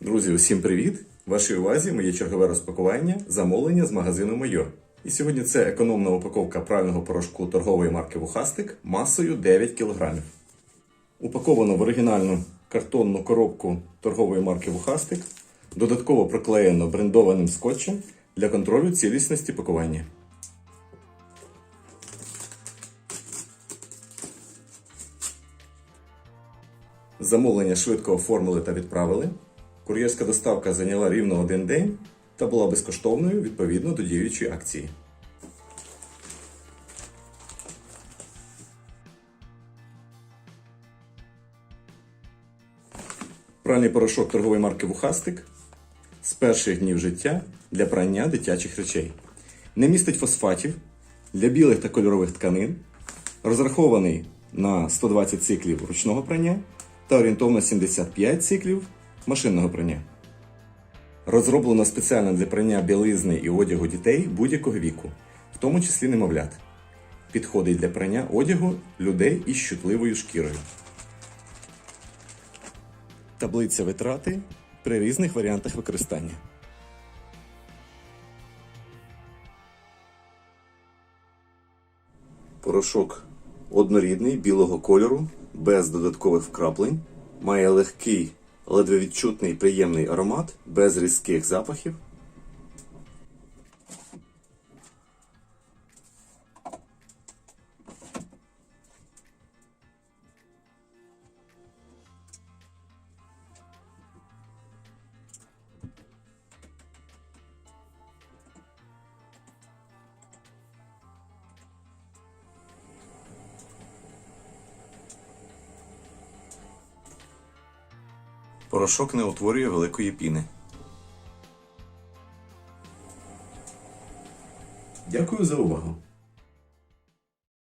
Друзі, усім привіт! Вашій увазі моє чергове розпакування замовлення з магазину Майор. І сьогодні це економна упаковка правильного порошку торгової марки Вухастик масою 9 кг. Упаковано в оригінальну картонну коробку торгової марки Вухастик, додатково проклеєно брендованим скотчем для контролю цілісності пакування. Замовлення швидко оформили та відправили. Кур'єрська доставка зайняла рівно один день та була безкоштовною відповідно до діючої акції. Пральний порошок торгової марки Вухастик з перших днів життя для прання дитячих речей. Не містить фосфатів для білих та кольорових тканин, розрахований на 120 циклів ручного прання та орієнтовно 75 циклів машинного прання. Розроблено спеціально для прання білизни і одягу дітей будь-якого віку, в тому числі немовлят. Підходить для прання одягу людей із чутливою шкірою. Таблиця витрати при різних варіантах використання. Порошок однорідний білого кольору, без додаткових вкраплень, має легкий, ледве відчутний приємний аромат, без різких запахів. Порошок не утворює великої піни. Дякую за увагу.